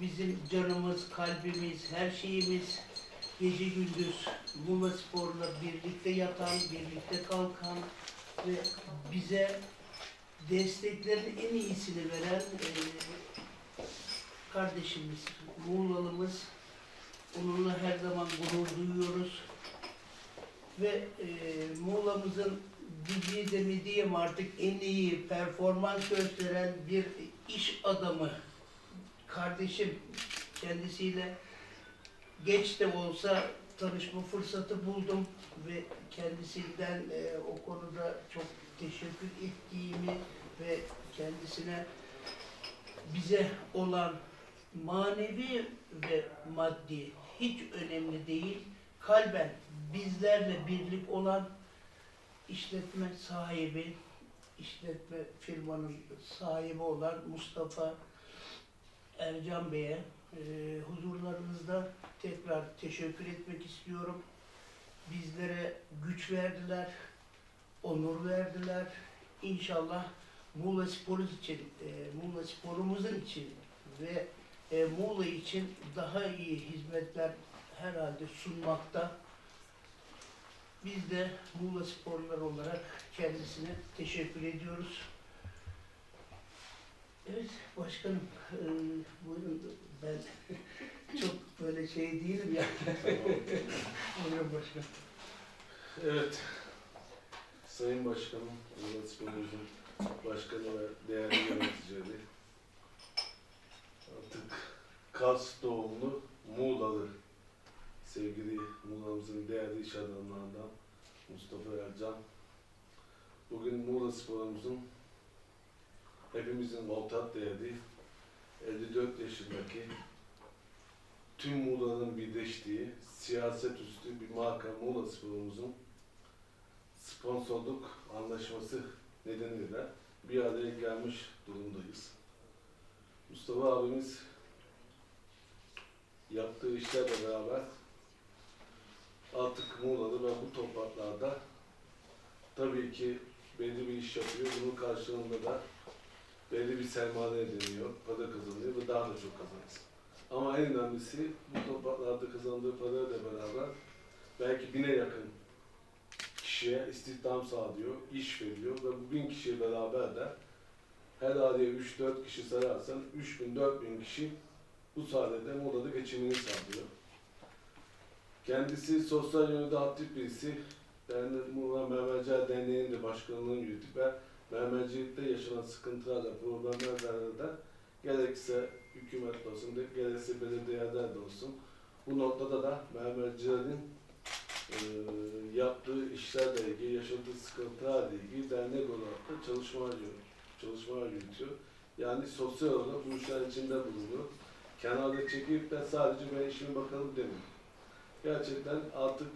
bizim canımız, kalbimiz, her şeyimiz. Gece gündüz Muğla Spor'la birlikte yatan, birlikte kalkan ve bize desteklerin en iyisini veren eee, kardeşimiz, Muğlalımız. Onunla her zaman gurur duyuyoruz. Ve eee Muğla'mızın diyeceği de mi diyeyim artık en iyi performans gösteren bir iş adamı kardeşim kendisiyle geç de olsa tanışma fırsatı buldum ve kendisinden e, o konuda çok teşekkür ettiğimi ve kendisine bize olan manevi ve maddi hiç önemli değil. Kalben bizlerle birlik olan işletme sahibi, işletme firmanın sahibi olan Mustafa Ercan Bey'e e, huzurlarınızda tekrar teşekkür etmek istiyorum. Bizlere güç verdiler, onur verdiler. İnşallah Muğla Spor'umuz için, e, Muğla Spor'umuzun için ve e, Muğla için daha iyi hizmetler herhalde sunmakta. Biz de Muğla Sporlar olarak kendisine teşekkür ediyoruz. Evet başkanım, e, buyurun ben çok böyle şey değilim ya. buyurun başkanım. Evet. Sayın Başkanım, Murat Spor'umuzun başkanı ve değerli yöneticileri. Artık Kars doğumlu Muğlalı sevgili Muğla'mızın değerli iş adamlarından Mustafa Ercan. Bugün Muğla Spor'umuzun hepimizin ortak değerli 54 yaşındaki tüm Muğla'nın birleştiği siyaset üstü bir marka Muğla Spor'umuzun sponsorluk anlaşması nedeniyle bir araya gelmiş durumdayız. Mustafa abimiz yaptığı işlerle beraber artık Muğla'da ve bu topraklarda tabii ki belli bir iş yapıyor. Bunun karşılığında da belli bir sermaye ediniyor, para kazanıyor ve daha da çok kazanır. Ama en önemlisi bu topraklarda kazandığı parayla beraber belki bine yakın kişiye istihdam sağlıyor, iş veriyor ve bu bin kişiyle beraber de her aileye 3-4 kişi sayarsan 3000-4000 kişi bu sayede Muğla'da geçimini sağlıyor. Kendisi sosyal yönde aktif birisi. Ben Muğla Mermerciler Derneği'nin de başkanlığını yürütüp ve mermercilikte yaşanan sıkıntılarla, problemlerle de gerekse hükümet olsun, de, gerekse belediyeler de olsun bu noktada da mermercilerin e, yaptığı işlerle ilgili, yaşadığı sıkıntılarla ilgili dernek olarak da çalışmalar, yürü- çalışmalar yürütüyor. Yani sosyal olarak bu işler içinde bulunuyor. Kenarda çekip de sadece ben işime bakalım demiyor. Gerçekten artık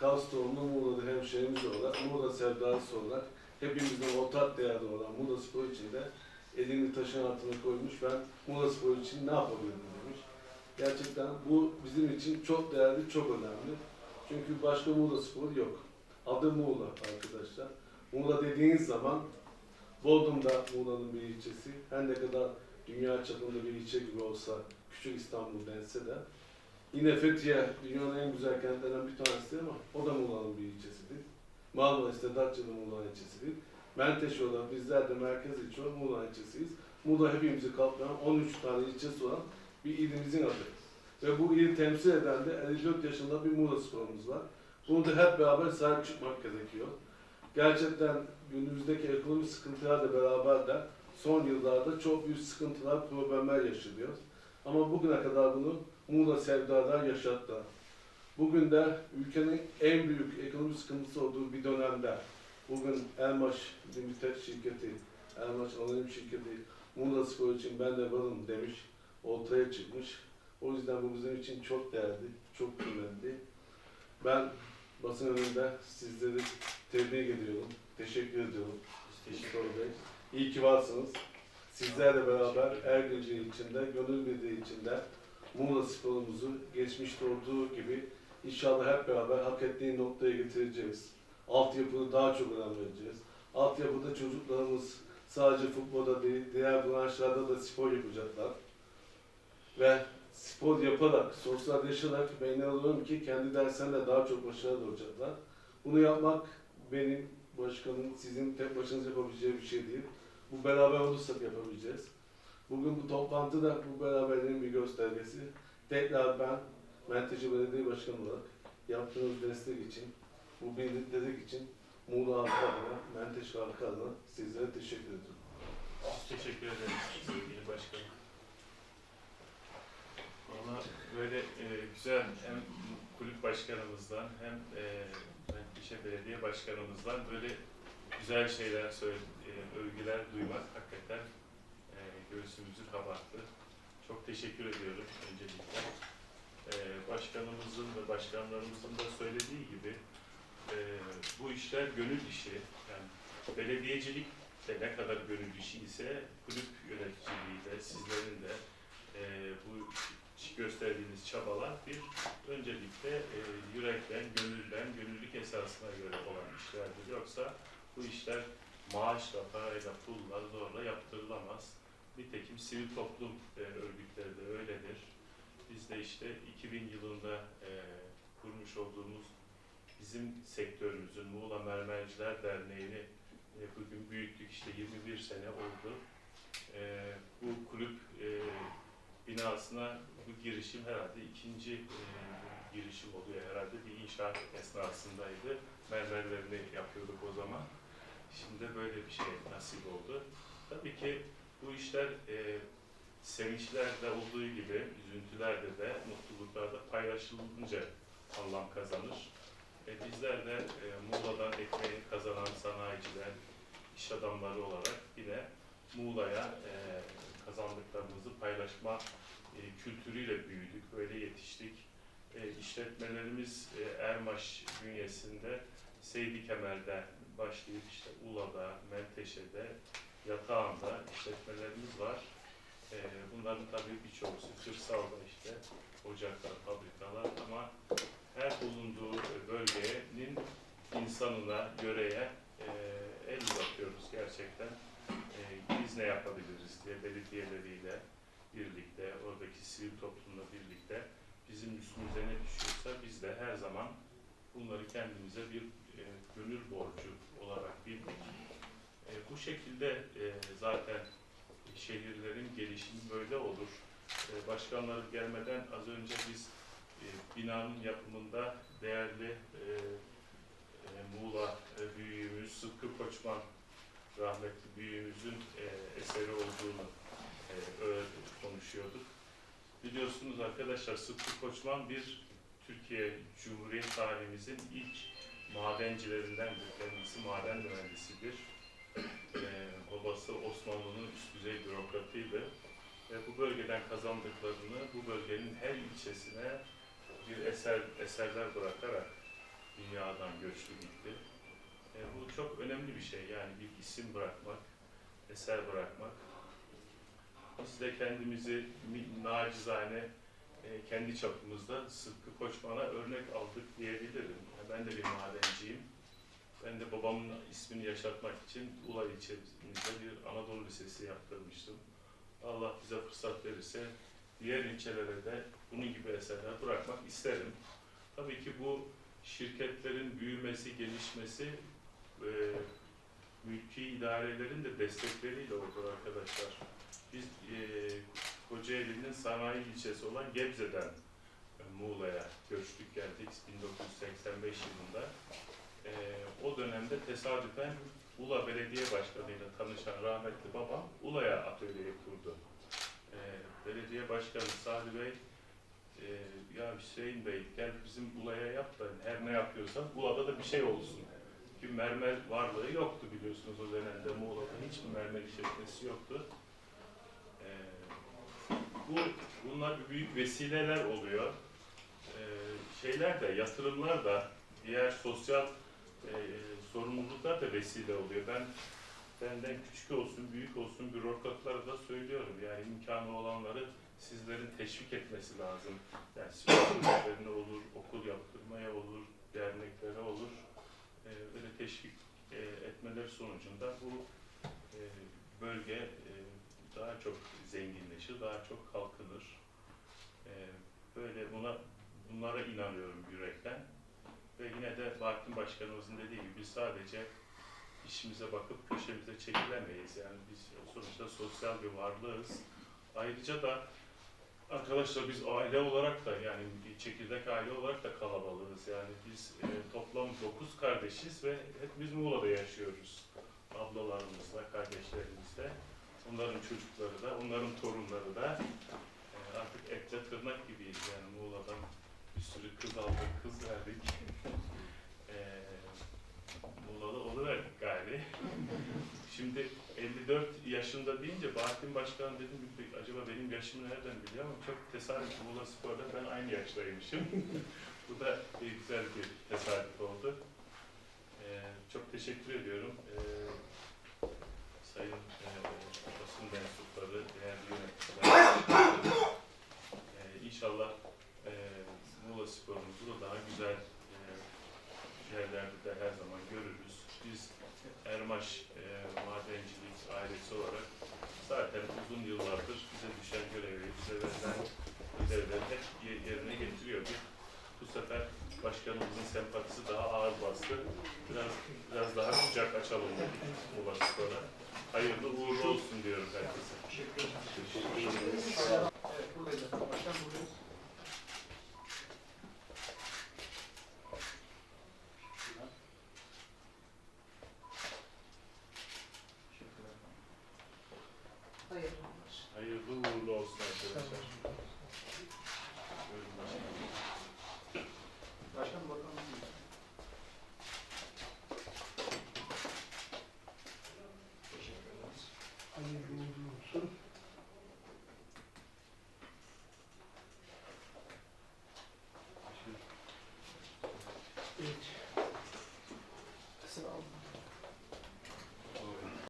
tohumlu Muğla'da hemşehrimiz olarak, Muğla sevdalısı olarak hepimizin ortak değerli olan Muğla Spor için de elini taşın altına koymuş. Ben Muğla Spor için ne yapabilirim demiş. Gerçekten bu bizim için çok değerli, çok önemli. Çünkü başka Muğla Spor yok. Adı Muğla arkadaşlar. Muğla dediğiniz zaman Bodrum'da Muğla'nın bir ilçesi. Her ne kadar dünya çapında bir ilçe gibi olsa küçük İstanbul dense de yine Fethiye dünyanın en güzel kentlerinden bir tanesi ama o da Muğla'nın bir ilçesidir. Marmaris'te Datça'da Muğla ilçesidir. Menteşe olarak bizler de merkez ilçe olan Muğla ilçesiyiz. Muğla hepimizi kaplayan 13 tane ilçesi olan bir ilimizin adı. Ve bu ili temsil eden de 54 yaşında bir Muğla sporumuz var. Bunu da hep beraber sahip çıkmak gerekiyor. Gerçekten günümüzdeki ekonomik sıkıntılarla beraber de son yıllarda çok büyük sıkıntılar, problemler yaşanıyor. Ama bugüne kadar bunu Muğla sevdalar yaşattılar. Bugün de ülkenin en büyük ekonomik sıkıntısı olduğu bir dönemde bugün Elmaş Limited şirketi, Elmaş Anonim şirketi Muğla Spor için ben de varım demiş, ortaya çıkmış. O yüzden bu bizim için çok değerli, çok kıymetli. Ben basın önünde sizleri tebrik ediyorum, teşekkür ediyorum. Mustafa Bey. İyi ki varsınız. Sizlerle beraber Ergücü içinde, Gönül Birliği içinde Muğla sporumuzu geçmişte olduğu gibi inşallah hep beraber hak ettiği noktaya getireceğiz. Altyapını daha çok önem vereceğiz. Altyapıda çocuklarımız sadece futbolda değil, diğer branşlarda da spor yapacaklar. ve spor yaparak, sosyalleşerek ben inanıyorum ki kendi derslerinde daha çok başarılı olacaklar. Bunu yapmak benim, başkanım, sizin tek başınıza yapabileceği bir şey değil. Bu beraber olursak yapabileceğiz. Bugün bu toplantı da bu beraberliğin bir göstergesi. Tekrar ben Menteşe Belediye Başkanı olarak yaptığınız destek için, bu birliktelik için Muğla halkı adına, Menteşe halkı adına sizlere teşekkür ediyorum. Teşekkür ederiz sevgili başkanım. Valla böyle e, güzel hem kulüp başkanımızdan hem e, Menteşe Belediye Başkanımızdan böyle güzel şeyler söyle, e, övgüler duymak hakikaten e, göğsümüzü kabarttı. Çok teşekkür ediyorum öncelikle. E, başkanımızın ve başkanlarımızın da söylediği gibi e, bu işler gönül işi. Yani belediyecilik de ne kadar gönül işi ise kulüp yöneticiliği de sizlerin de e, bu gösterdiğiniz çabalar bir öncelikle e, yürekten, gönülden, gönüllülük esasına göre olan işlerdir. Yoksa bu işler maaşla, parayla, pulla, zorla yaptırılamaz. Nitekim sivil toplum örgütleri de öyledir. Biz de işte 2000 yılında e, kurmuş olduğumuz bizim sektörümüzün Muğla Mermerciler Derneği'ni e, bugün büyüttük işte 21 sene oldu. E, bu kulüp e, binasına bu girişim herhalde ikinci e, girişim oluyor herhalde bir inşaat esnasındaydı. Mermerlerini yapıyorduk o zaman. Şimdi böyle bir şey nasip oldu. Tabii ki bu işler e, sevinçlerde olduğu gibi üzüntülerde de mutluluklarda paylaşılınca anlam kazanır. E, bizler de e, Muğla'dan ekmeğini kazanan sanayiciler, iş adamları olarak yine Muğla'ya e, kazandıklarımızı paylaşma e, kültürüyle büyüdük, böyle yetiştik. E, işletmelerimiz e, Ermaş bünyesinde Seydi Kemer'de başlayıp işte Ula'da, Menteşe'de, Yatağan'da işletmelerimiz var. E, bunların tabii birçoğusu Kırsal'da işte ocaklar, fabrikalar ama her bulunduğu bölgenin insanına, yöreye e, el uzatıyoruz gerçekten. E, biz ne yapabiliriz diye belediyeleriyle birlikte, oradaki sivil toplumla birlikte bizim üstümüze ne düşüyorsa biz de her zaman bunları kendimize bir e, gönül borcu olarak bildik. E, bu şekilde e, zaten şehirlerin gelişimi böyle olur. E, başkanlar gelmeden az önce biz e, binanın yapımında değerli e, e, Muğla e, büyüğümüz Sıtkı Koçman rahmetli büyüğümüzün e, eseri olduğunu konuşuyorduk. Biliyorsunuz arkadaşlar Sıtkı Koçman bir Türkiye Cumhuriyet tarihimizin ilk madencilerindendir. Kendisi maden mühendisidir. Babası Osmanlı'nın üst düzey bürokratıydı. Ve bu bölgeden kazandıklarını bu bölgenin her ilçesine bir eser eserler bırakarak dünyadan göçtü gitti. E, bu çok önemli bir şey yani bir isim bırakmak, eser bırakmak. Biz de kendimizi mi- nacizane e, kendi çapımızda Sıtkı Koçman'a örnek aldık diyebilirim. E, Ben de bir madenciyim. Ben de babamın ismini yaşatmak için Ula ilçemizde bir Anadolu Lisesi yaptırmıştım. Allah bize fırsat verirse diğer ilçelere de bunun gibi eserler bırakmak isterim. Tabii ki bu şirketlerin büyümesi, gelişmesi e, mülki idarelerin de destekleriyle olur arkadaşlar. Biz e, Kocaeli'nin sanayi ilçesi olan Gebze'den e, Muğla'ya göçtük geldik 1985 yılında. E, o dönemde tesadüfen Ula Belediye Başkanı'yla tanışan rahmetli babam Ula'ya atölyeyi kurdu. E, belediye Başkanı Sadi Bey e, ya Hüseyin Bey gel bizim Ula'ya yap da her ne yapıyorsan Ula'da da bir şey olsun. Çünkü mermer varlığı yoktu biliyorsunuz o dönemde Muğla'da hiçbir mermer işletmesi yoktu. E, bu bunlar büyük vesileler oluyor. E, şeyler de yatırımlar da diğer sosyal e, sorumluluklar da vesile oluyor. Ben benden küçük olsun, büyük olsun bürokratlara da söylüyorum. Yani imkanı olanları sizlerin teşvik etmesi lazım. Yani spor kulüplerine olur, okul yaptırmaya olur, derneklere olur. Ee, böyle teşvik e, etmeleri sonucunda bu e, bölge e, daha çok zenginleşir, daha çok kalkınır. böyle buna bunlara inanıyorum yürekten. Ve yine de Bahattin Başkanımızın dediği gibi biz sadece işimize bakıp köşemize çekilemeyiz. Yani biz sonuçta sosyal bir varlığız. Ayrıca da arkadaşlar biz aile olarak da yani bir çekirdek aile olarak da kalabalığız. Yani biz e, toplam 9 kardeşiz ve hepimiz Muğla'da yaşıyoruz. Ablalarımızla, kardeşlerimizle. Onların çocukları da, onların torunları da e, artık etle tırnak gibiyiz. Yani Muğla'dan bir sürü kız aldık, kız verdik. E, Muğla'da oluverdik galiba. Şimdi 54 yaşında deyince Bahattin Başkan dedim "Bir- acaba benim yaşımı nereden biliyor ama çok tesadüf Muğla Spor'da ben aynı yaştaymışım. Bu da bir güzel bir tesadüf oldu. Ee, çok teşekkür ediyorum. Ee, sayın e, basın mensupları, değerli yöneticiler. Ee, inşallah Muğla Spor'umuzu da daha güzel e, yerlerde de her zaman görürüz. Biz Ermaş e, Madencilik ailesi olarak zaten uzun yıllardır bize düşen görevi, bize verilen ödevleri hep ye- yerine getiriyorduk. Bu sefer başkanımızın sempatisi daha ağır bastı. Biraz biraz daha kucak açalım dedik bu başkana. Hayırlı uğurlu olsun diyorum herkese. Teşekkür ederim. Teşekkür ederiz. Evet, buradayız. Başkan buradayız.